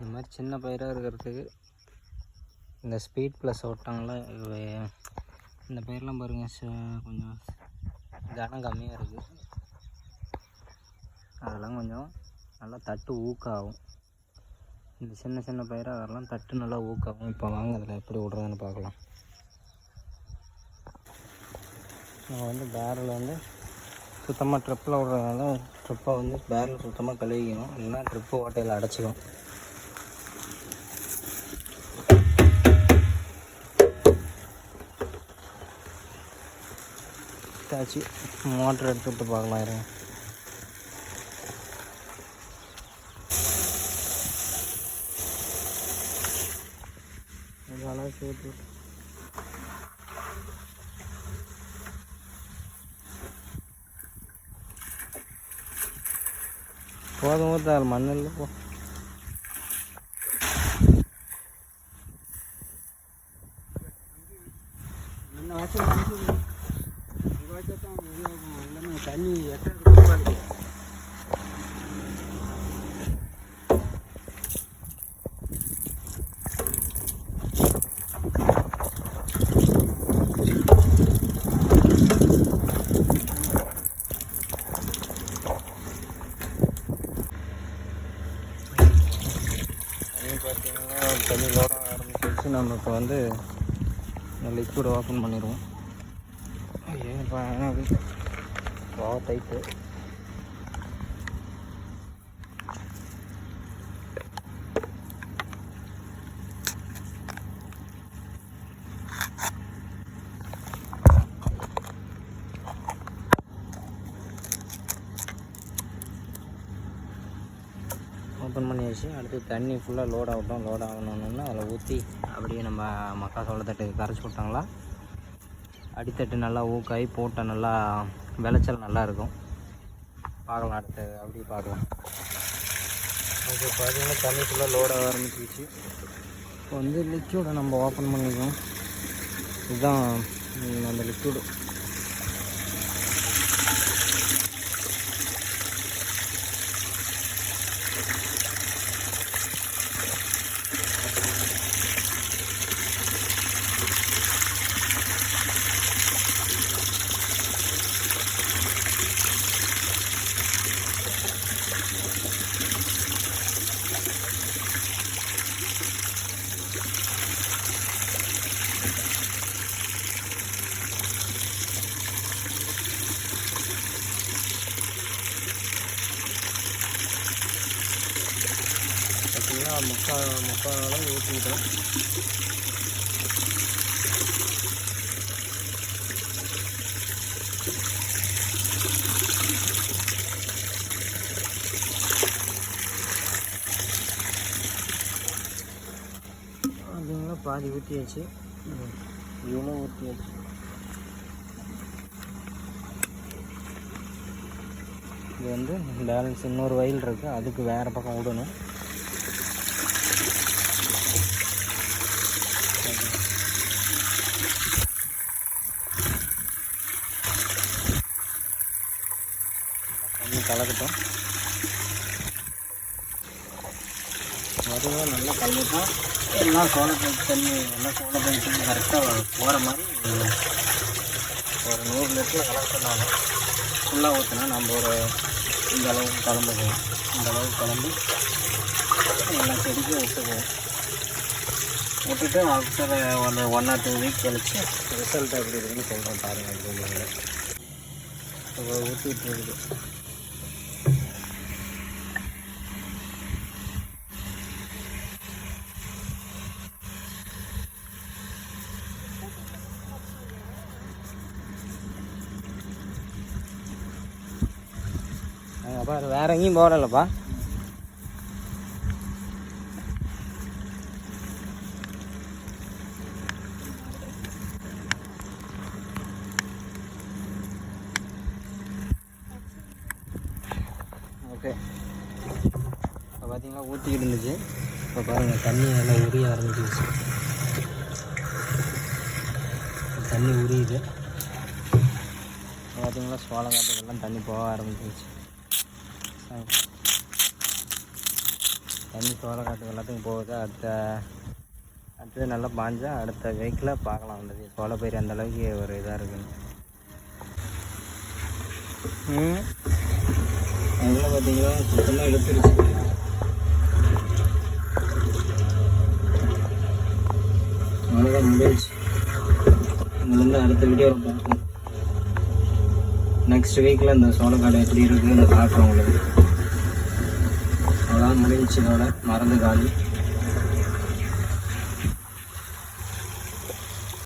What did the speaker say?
இந்த மாதிரி சின்ன பயிராக இருக்கிறதுக்கு இந்த ஸ்பீட் ப்ளஸ் ஓட்டாங்களா இந்த பயிரெலாம் பாருங்கள் கொஞ்சம் கனம் கம்மியாக இருக்குது அதெல்லாம் கொஞ்சம் நல்லா தட்டு ஊக்காகும். இந்த சின்ன சின்ன பயிராக அதெல்லாம் தட்டு நல்லா ஊக்காகும். இப்போ வாங்க அதில் எப்படி விட்றதுன்னு பார்க்கலாம். நம்ம வந்து பேரல் வந்து சுத்தமாக ட்ரிப்பில் விட்றதுனால ட்ரிப்பை வந்து பேரல் சுத்தமாக கழுவிக்கணும். இல்லைன்னா ட்ரிப்பு ஓட்டையில் அடைச்சிக்கும் ஆச்சு. மோட்டர் எடுத்து விட்டு பார்க்கலாம் இருங்க. இதெல்லாம் சேர்த்து போதும் ஊற்ற மண் இல்லை போ தண்ணி எத்தனை தண்ணி பார்த்தீங்கன்னா தண்ணி லோட ஆரம்பிச்சிருச்சு. நம்ம இப்போ வந்து இந்த லிக்விட் ஓப்பன் பண்ணிடுவோம். ஏன் அது ஓப்பன் பண்ணியாச்சு. அடுத்து தண்ணி ஃபுல்லாக லோட் ஆகட்டும் லோட் ஆகணும்னா அதில் ஊற்றி அப்படியே நம்ம மக்கா சோளத்தட்டுக்கு கரைச்சி விட்டாங்களா அடித்தட்டு நல்லா ஊக்காய் போட்ட நல்லா விளைச்சல் நல்லா இருக்கும் பார்க்கலாம் அடுத்து அப்படியே பார்க்கலாம். இப்போ பார்த்தீங்கன்னா தண்ணி ஃபுல்லாக லோட் ஆக ஆரம்பிச்சிருச்சு. இப்போ வந்து லிக்யூடை நம்ம ஓப்பன் பண்ணிக்குவோம் இதுதான் அந்த லிக்யூடு பார்த்தீங்கன்னா முக்கால் முக்கால் அளவு ஊற்றிக்கிட்டோம் பார்த்தீங்கன்னா பாதி ஊற்றியாச்சு இவ்வளோ ஊற்றியாச்சு இது வந்து பேலன்ஸ் இன்னொரு வயல் இருக்குது அதுக்கு வேறு பக்கம் விடணும். இன்னும் கலக்கட்டும். அதுவும் நல்லா கலந்துட்டோம். எல்லாம் சோளப்பயிர் தண்ணி எல்லாம் சோளப்பயிர் தண்ணி கரெக்டாக போகிற மாதிரி ஒரு நூறு லிட்டர் கலக்கினாங்க ஃபுல்லாக ஊற்றினா நம்ம ஒரு இந்த அளவுக்கு கலந்துக்குவோம் இந்த அளவுக்கு கலந்து எல்லா செடிக்கும் விட்டுக்குவோம் விட்டுட்டு after one one or two week கழிச்சு ரிசல்ட் எப்படி இருக்குன்னு சொல்கிறேன் பாருங்கள் அப்படின்னு ஊற்றிட்டு இருக்குது. பாரு வேற எங்கேயும் போகலப்பா ஓகே. இப்போ பார்த்தீங்கன்னா ஊற்றிக்கிட்டு இருந்துச்சு. இப்போ பாருங்கள் தண்ணி நல்லா உரிய ஆரம்பிச்சிருச்சு. தண்ணி உரியுது. பார்த்தீங்களா சோளங்காட்டுக்கெல்லாம் தண்ணி போக ஆரம்பிச்சிருச்சு. தண்ணி சோளக்காட்டுக்கு எல்லாத்துக்கும் போகுது. அடுத்த அடுத்தது நல்லா பாஞ்சா அடுத்த வெஹிக்கில் பார்க்கலாம். அந்த சோளப்பயிர் அந்த அளவுக்கு ஒரு இதாக இருக்குன்னு. ம். அதில் பார்த்தீங்கன்னா சுத்தமாக இழுத்துருச்சு. அவ்வளோதான் முடிஞ்சிச்சு இங்கேருந்து அடுத்த வீடியோ பார்ப்போம். நெக்ஸ்ட் வீக்கில் இந்த சோளக்காடு எப்படி இருக்குன்னு காட்டுறோம் உங்களுக்கு அதான் முடிஞ்சிச்சு இதோட மருந்து காலி